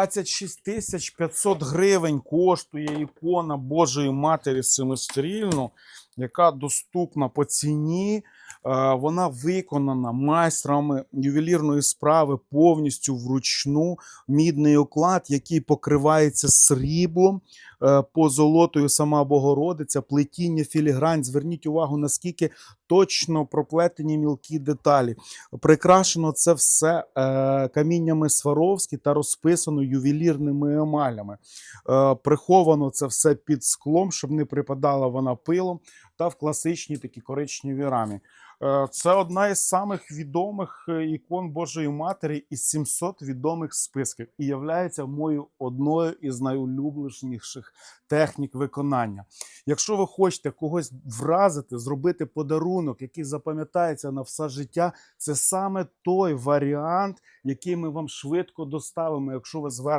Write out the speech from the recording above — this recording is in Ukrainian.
26 тисяч 500 гривень коштує ікона Божої Матері Семистрільну, яка доступна по ціні. Е, Вона виконана майстрами ювелірної справи повністю вручну. Мідний оклад, який покривається сріблом, е, позолотою сама Богородиця, плетіння філігрань. Зверніть увагу, наскільки точно проплетені мілкі деталі. Прикрашено це все е, каміннями Сваровські та розписано ювелірними емалями. Приховано це все під склом, щоб не припадала вона пилом, та в класичній такій коричневій рамі. Е, Це одна із самих відомих е, ікон Божої Матері із 700 відомих списків і являється моєю одною із найулюбленіших технік виконання. Якщо ви хочете когось вразити, зробити подарунок, який запам'ятається на все життя, це саме той варіант, який ми вам швидко доставимо, якщо ви звернете.